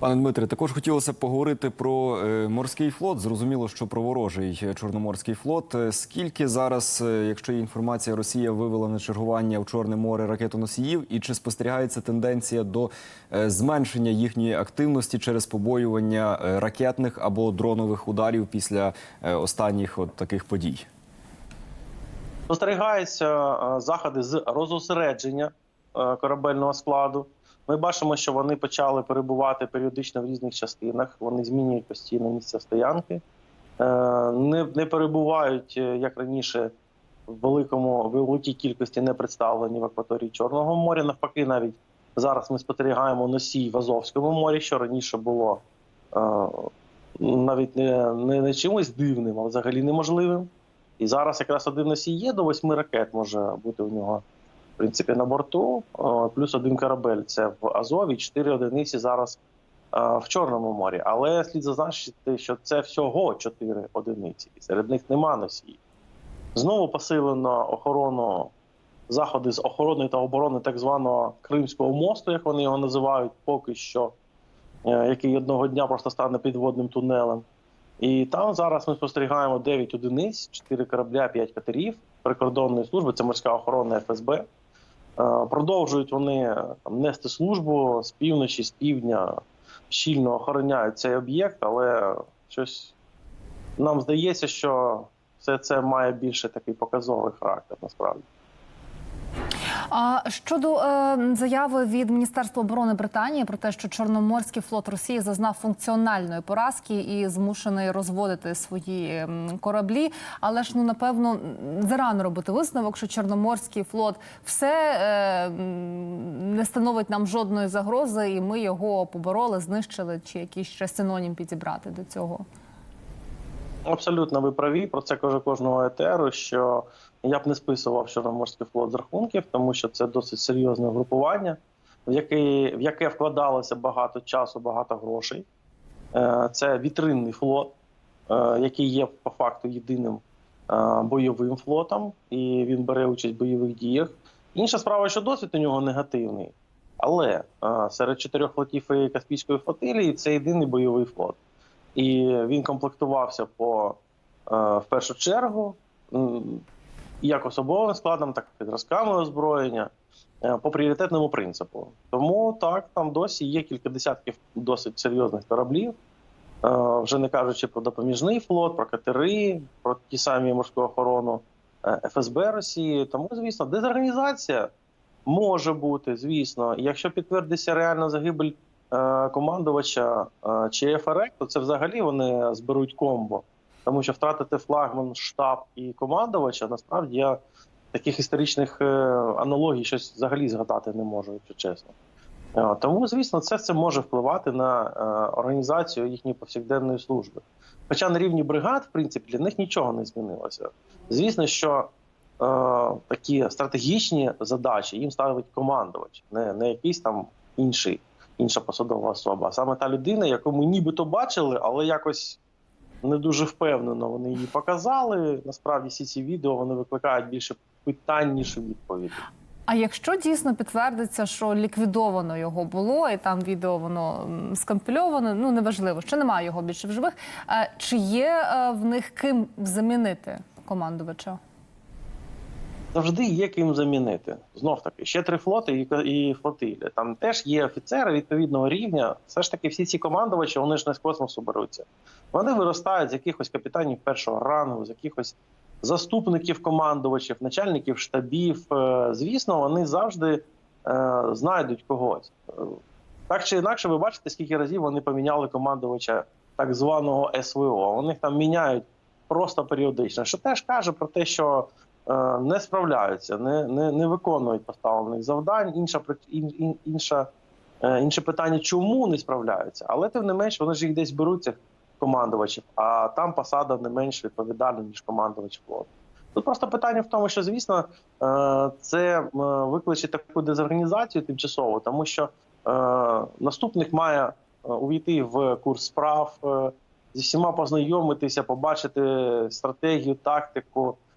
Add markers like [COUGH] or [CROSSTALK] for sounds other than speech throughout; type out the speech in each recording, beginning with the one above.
Пане Дмитре, також хотілося поговорити про е, морський флот. Зрозуміло, що про ворожий чорноморський флот. Е, Скільки зараз, е, якщо є інформація, Росія вивела на чергування в Чорне море ракетоносіїв, і чи спостерігається тенденція до зменшення їхньої активності через побоювання ракетних або дронових ударів після останніх от таких подій? Спостерігаються заходи з розосередження корабельного складу. Ми бачимо, що вони почали перебувати періодично в різних частинах. Вони змінюють постійно місце стоянки, Е, не, не перебувають е, як раніше в великому великій кількості не представлені в акваторії Чорного моря. Навпаки, навіть зараз ми спостерігаємо носій в Азовському морі, що раніше було е, навіть не, не, не чимось дивним, а взагалі неможливим. І зараз якраз один носій є до восьми ракет може бути у нього принципі на борту. Плюс один корабель. Це в Азові, чотири одиниці зараз е, в Чорному морі. Але слід зазначити, що це всього чотири одиниці, і серед них нема носіїв. Знову посилено охорону заходи з охорони та оборони так званого Кримського мосту, як вони його називають, поки що, е, який одного дня просто стане підводним тунелем. І там зараз ми спостерігаємо 9 одиниць, 4 корабля, 5 катерів прикордонної служби, це морська охорона ФСБ. Е, Продовжують вони е, там, нести службу з півночі, з півдня, щільно охороняють цей об'єкт, але щось нам здається, що все це має більше такий показовий характер насправді. А щодо е, заяви від Міністерства оборони Британії про те, що Чорноморський флот Росії зазнав функціональної поразки і змушений розводити свої кораблі, але ж ну напевно зарано робити висновок, що Чорноморський флот все е, не становить нам жодної загрози, і ми його побороли, знищили, чи якийсь ще синонім підібрати до цього. Абсолютно ви праві. Про це каже кожного етеру. Що я б не списував Чорноморський флот з рахунків, тому що це досить серйозне групування, в яке, в яке вкладалося багато часу, багато грошей. Е, Це вітринний флот, е, який є по факту єдиним е, бойовим флотом, і він бере участь в бойових діях. Інша справа, що досвід у нього негативний. Але серед чотирьох флотів Каспійської флотилії це єдиний бойовий флот і він комплектувався по е, в першу чергу як особовим складом, так і зразками озброєння е, по пріоритетному принципу. Тому так там досі є кілька десятків досить серйозних кораблів. Е, Вже не кажучи про допоміжний флот, про катери, про ті самі морську охорону ФСБ Росії. Тому, звісно, дезорганізація може бути, звісно. Якщо підтвердиться реальна загибель командувача е, чи ФРЕК, то це взагалі вони зберуть комбо. Тому що втратити флагман, штаб і командувача, насправді я таких історичних е, аналогій щось взагалі згадати не можу, якщо чесно. Е, Тому, звісно, це все може впливати на е, організацію їхньої повсякденної служби. Хоча на рівні бригад, в принципі, для них нічого не змінилося. Звісно, що е, такі стратегічні задачі їм ставить командувач, не, не якийсь там інший, інша посадова особа, саме та людина, яку ми нібито бачили, але якось не дуже впевнено вони її показали. Насправді всі ці відео вони викликають більше питань, ніж відповідей. А якщо дійсно підтвердиться, що ліквідовано його було, і там відео воно скомпільовано, ну неважливо, що немає його більше в живих. е, Чи є е, в них ким замінити командувача? Завжди є ким замінити. Знов таки, ще три флоти і, і флотилі. Там теж є офіцери відповідного рівня. Все ж таки, всі ці командувачі, вони ж не з космосу беруться. Вони виростають з якихось капітанів першого рангу, з якихось заступників командувачів, начальників штабів. Е, Звісно, вони завжди е, знайдуть когось. Так чи інакше, ви бачите, скільки разів вони поміняли командувача так званого СВО. Вони їх там міняють просто періодично. Що теж каже про те, що не справляються, не, не, не виконують поставлених завдань. Інша ін, ін, інша, е, інше питання, чому не справляються, але тим не менш вони ж їх десь беруть цих командувачів, а там посада не менш відповідальна, ніж командувач флоту. Тут просто питання в тому, що звісно е, це е, викличе таку дезорганізацію тимчасово, тому що е, наступник має е, увійти в курс справ, е, зі всіма познайомитися, побачити стратегію, тактику, е,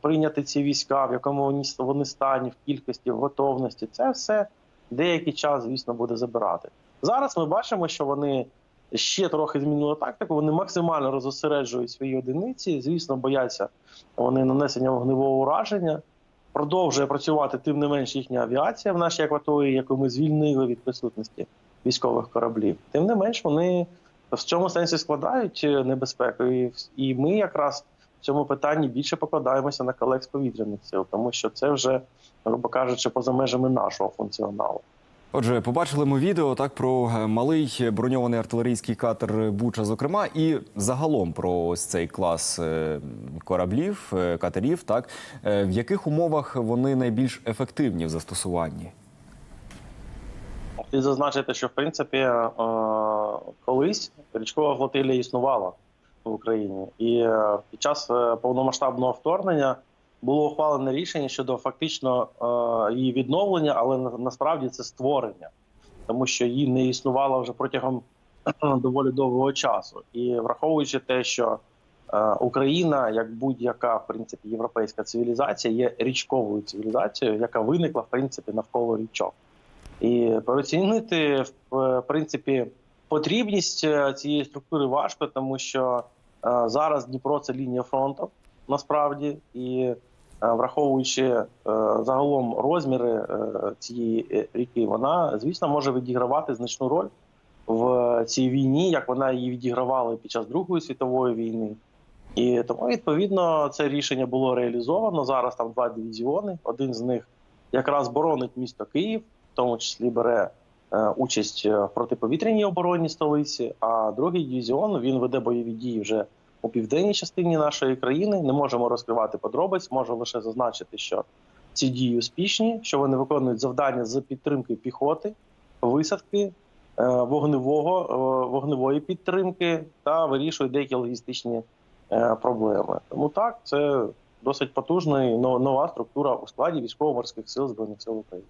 прийняти ці війська, в якому вони, стані, в кількості, в готовності. Це все деякий час, звісно, буде забирати. Зараз ми бачимо, що вони ще трохи змінили тактику. Вони максимально розосереджують свої одиниці. Звісно, бояться вони нанесення вогневого ураження. Продовжує працювати тим не менш їхня авіація в нашій акваторії, яку ми звільнили від присутності військових кораблів. Тим не менш, вони в цьому сенсі складають е, небезпеку. І ми якраз в цьому питанні більше покладаємося на колекс повітряних сил, тому що це вже, грубо кажучи, поза межами нашого функціоналу. Отже, побачили ми відео так про е, малий броньований артилерійський катер Буча, зокрема, і загалом про ось цей клас е, кораблів, е, катерів. Так в яких умовах вони найбільш ефективні в застосуванні? І зазначити, що в принципі колись річкова флотилія існувала в Україні, і е, під час е, повномасштабного вторгнення було ухвалене рішення щодо фактично е, її відновлення, але насправді це створення, тому що її не існувало вже протягом [CLEARS THROAT] доволі довгого часу. І враховуючи те, що Україна, як будь-яка в принципі європейська цивілізація, є річковою цивілізацією, яка виникла в принципі навколо річок. І переоцінити в принципі потрібність е, цієї структури важко, тому що е, зараз Дніпро це лінія фронту насправді, і е, враховуючи загалом розміри цієї ріки, вона звісно може відігравати значну роль в цій війні, як вона її відігравала під час Другої світової війни. І тому відповідно це рішення було реалізовано. Зараз там два дивізіони. Один з них якраз боронить місто Київ, в тому числі бере участь в протиповітряній обороні столиці. А другий дивізіон він веде бойові дії вже у південній частині нашої країни. Не можемо розкривати подробиць, можу лише зазначити, що ці дії успішні, що вони виконують завдання з підтримки піхоти, висадки. е, Вогневого е, вогневої підтримки та вирішують деякі логістичні е, проблеми. Тому так це досить потужна і нова структура у складі військово-морських сил збройних сил України.